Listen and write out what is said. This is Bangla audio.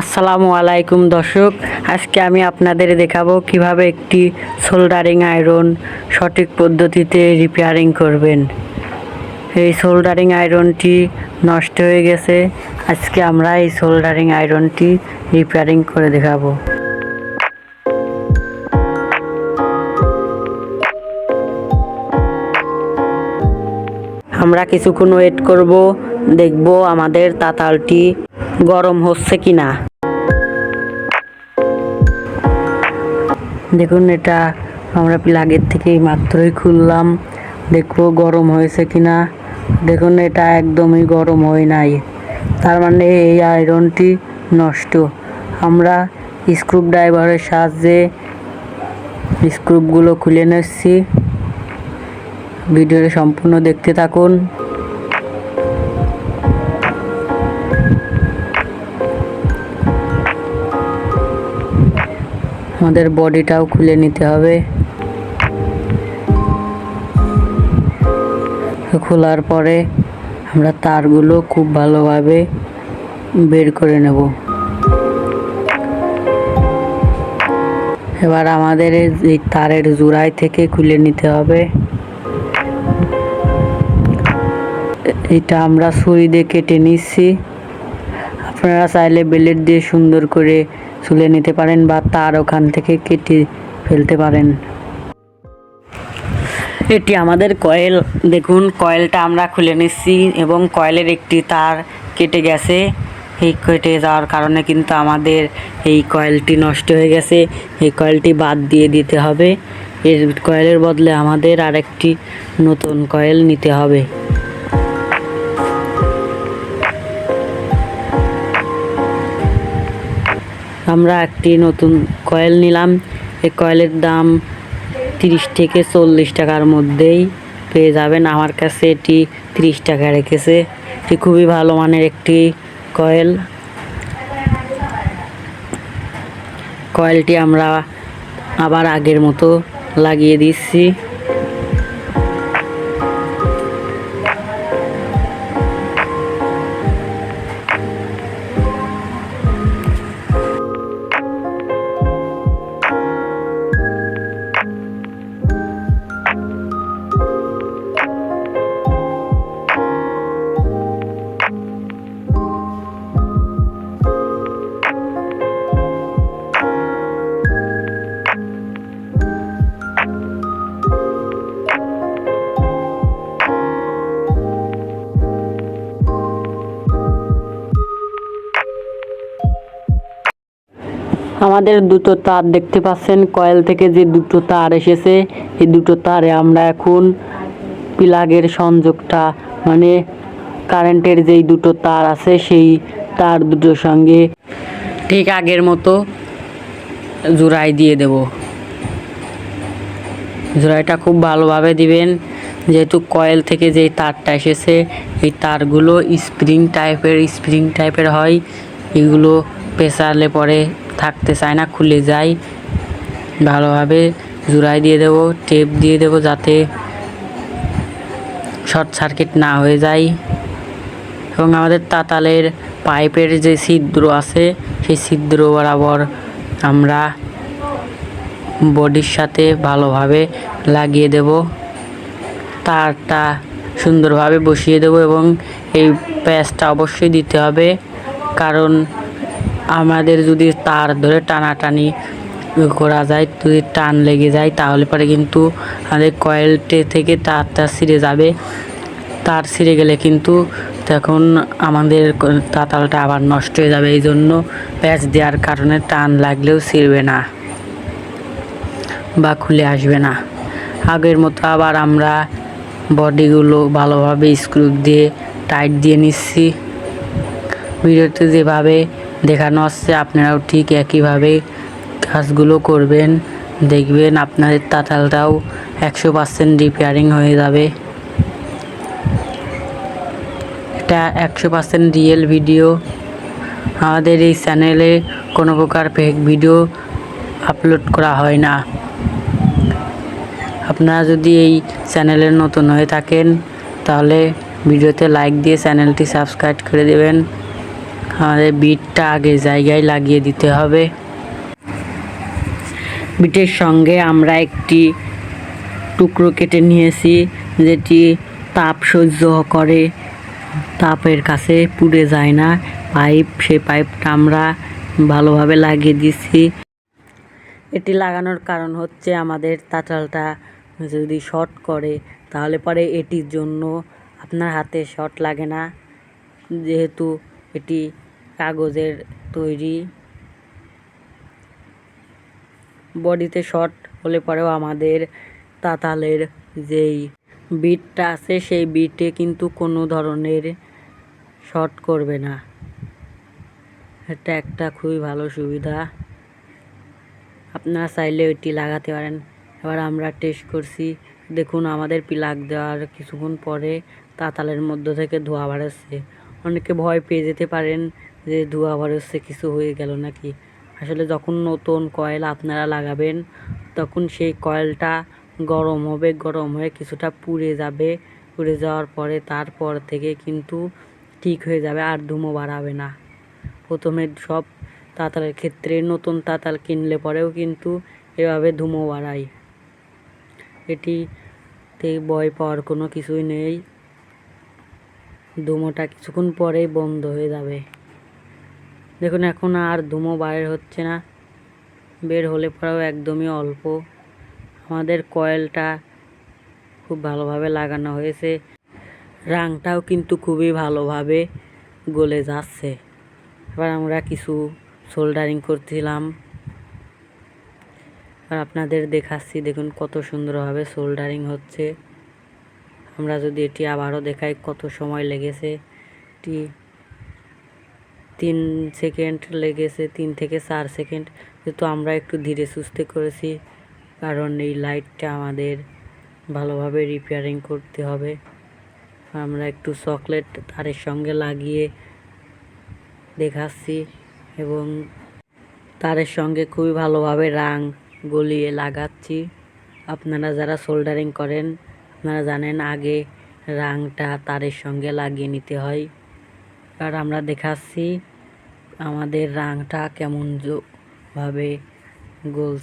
আসসালামু আলাইকুম দর্শক, আজকে আমি আপনাদের দেখাবো কীভাবে একটি সোল্ডারিং আয়রন সঠিক পদ্ধতিতে রিপেয়ারিং করবেন। এই সোল্ডারিং আয়রনটি নষ্ট হয়ে গেছে, আজকে আমরা এই সোল্ডারিং আয়রনটি রিপেয়ারিং করে দেখাবো। আমরা কিছুক্ষণ ওয়েট করব, দেখব আমাদের তাতালটি গরম হচ্ছে কি না দেখুন, এটা আমরা প্লাগের থেকে মাত্রই খুললাম। দেখব গরম হয়েছে কি না দেখুন, এটা একদমই গরম হয় নাই। তার মানে এই আয়রনটি নষ্ট। আমরা স্ক্রু ড্রাইভারের সাহায্যে স্ক্রুপগুলো খুলে নিচ্ছি। ভিডিওটি সম্পূর্ণ দেখতে থাকুন। আমাদের বডিটাও খুলে নিতে হবে। খোলার পরে আমরা তারগুলো খুব ভালোভাবে বের করে নেব। এবার আমাদের এই তারের জোড়াই থেকে খুলে নিতে হবে। এটা আমরা ছুরি দিয়ে কেটে নিচ্ছি। আপনারা চাইলে বেলেট দিয়ে সুন্দর করে চুলে নিতে পারেন বা তার ওখান থেকে কেটে ফেলতে পারেন। এটি আমাদের কয়েল। দেখুন, কয়েলটা আমরা খুলে নিচ্ছি এবং কয়েলের একটি তার কেটে গেছে। এই কেটে যাওয়ার কারণে কিন্তু আমাদের এই কয়েলটি নষ্ট হয়ে গেছে। এই কয়েলটি বাদ দিয়ে দিতে হবে। এর কয়েলের বদলে আমাদের আরেকটি নতুন কয়েল নিতে হবে। আমরা একটি নতুন কয়েল নিলাম। এই কয়েলের দাম তিরিশ থেকে চল্লিশ টাকার মধ্যেই পেয়ে যাবেন। আমার কাছে এটি তিরিশ টাকা রেখেছে। এটি খুবই ভালো মানের একটি কয়েল কয়েলটি আমরা আবার আগের মতো লাগিয়ে দিচ্ছি। আমাদের দুটো তার দেখতে পাচ্ছেন। কয়েল থেকে যে দুটো তার এসেছে, এই দুটো তারে আমরা এখন প্লাগের সংযোগটা মানে কারেন্টের যেই দুটো তার আছে, সেই তার দুটোর সঙ্গে ঠিক আগের মতো জোড়াই দিয়ে দেব। জোড়াইটা খুব ভালোভাবে দিবেন। যেহেতু কয়েল থেকে যেই তারটা এসেছে, এই তারগুলো স্প্রিং টাইপের স্প্রিং টাইপের হয়। এগুলো পেঁচালে পরে থাকতে চায় না, খুলে যায় ভালোভাবে জোড়াই দিয়ে দেবো, টেপ দিয়ে দেবো যাতে শর্ট সার্কিট না হয়ে যায়। এবং আমাদের তাতালের পাইপের যে ছিদ্র আছে, সেই ছিদ্র বরাবর আমরা বডির সাথে ভালোভাবে লাগিয়ে দেব। তারটা সুন্দরভাবে বসিয়ে দেব এবং এই প্যাচটা অবশ্যই দিতে হবে, কারণ আমাদের যদি তার ধরে টানাটানি করা যায়, যদি টান লেগে যায়, তাহলে পরে কিন্তু আমাদের কয়েলটে থেকে তারটা ছিঁড়ে যাবে। তার ছিঁড়ে গেলে কিন্তু তখন আমাদের তাতালটা আবার নষ্ট হয়ে যাবে। এই জন্য প্যাচ দেওয়ার কারণে টান লাগলেও ছিঁড়বে না বা খুলে আসবে না। আগের মতো আবার আমরা বডিগুলো ভালোভাবে স্ক্রু দিয়ে টাইট দিয়ে নিচ্ছি। ভিডিওতে যেভাবে দেখানো হচ্ছে আপনারাও ঠিক একইভাবে কাজগুলো করবেন। দেখবেন আপনাদের তাতালটাও একশো পার্সেন্ট রিপেয়ারিং হয়ে যাবে। এটা একশো পার্সেন্ট রিয়েল ভিডিও আমাদের এই চ্যানেলে কোনো প্রকার ফেক ভিডিও আপলোড করা হয় না। আপনারা যদি এই চ্যানেলের নতুন হয়ে থাকেন, তাহলে ভিডিওতে লাইক দিয়ে চ্যানেলটি সাবস্ক্রাইব করে দেবেন। আমাদের বিটটা আগে জায়গায় লাগিয়ে দিতে হবে। বিটের সঙ্গে আমরা একটি টুকরো কেটে নিয়েছি, যেটি তাপ সহ্য করে। তাপের কাছে পুড়ে যায় না। পাইপ, সেই পাইপটা আমরা ভালোভাবে লাগিয়ে দিচ্ছি এটি লাগানোর কারণ হচ্ছে আমাদের তাঁতালটা যদি শর্ট করে, তাহলে পরে এটির জন্য আপনার হাতে শর্ট লাগে না। যেহেতু এটি কাগজের তৈরি বডিতে শর্ট হলে পরেও আমাদের তাতালের যেই বিটটা আছে, সেই বিটে কিন্তু কোনো ধরনের শর্ট করবে না। এটা একটা খুবই ভালো সুবিধা। আপনারা চাইলে ওইটি লাগাতে পারেন। এবার আমরা টেস্ট করছি। দেখুন, আমাদের প্লাগ দেওয়ার কিছুক্ষণ পরে তাতালের মধ্য থেকে ধোঁয়া বাড়াচ্ছে অনেকে ভয় পেয়ে যেতে পারেন যে ধোঁয়া বাড়াচ্ছে কিছু হয়ে গেল নাকি? আসলে যখন নতুন কয়েল আপনারা লাগাবেন, তখন সেই কয়েলটা গরম হবে, গরম হয়ে কিছুটা পুড়ে যাবে। পুড়ে যাওয়ার পরে তারপর থেকে কিন্তু ঠিক হয়ে যাবে, আর ধুমো বাড়াবে না। প্রথমে সব তাতালের ক্ষেত্রে নতুন তাতাল কিনলে পরেও কিন্তু এভাবে ধুমো বাড়ায়। এটিতে ভয় পাওয়ার কোনো কিছুই নেই। ধুমোটা কিছুক্ষণ পরেই বন্ধ হয়ে যাবে। দেখুন, এখন আর ধুমো বাইর হচ্ছে না। বের হলে পরেও একদমই অল্প। আমাদের কয়েলটা খুব ভালোভাবে লাগানো হয়েছে। রাংটাও কিন্তু খুবই ভালোভাবে গলে যাচ্ছে। এবার আমরা কিছু সোল্ডারিং করছিলাম। আর আপনাদের দেখাচ্ছি, দেখুন কত সুন্দরভাবে সোল্ডারিং হচ্ছে। আমরা যদি এটি আবারও দেখাই কত সময় লেগেছে। এটি তিন সেকেন্ড লেগেছে, তিন থেকে চার সেকেন্ড। যেহেতু আমরা একটু ধীরে সুস্থে করেছি, কারণ এই লাইটটা আমাদের ভালোভাবে রিপেয়ারিং করতে হবে। আমরা একটু চকলেট তারের সঙ্গে লাগিয়ে দেখাচ্ছি এবং তারের সঙ্গে খুবই ভালোভাবে রাং গলিয়ে লাগাচ্ছি। আপনারা যারা সোল্ডারিং করেন, আপনারা জানেন আগে রাংটা তারের সঙ্গে লাগিয়ে নিতে হয়। আর আমরা দেখাচ্ছি আমাদের রাংটা কেমন ভাবে গোল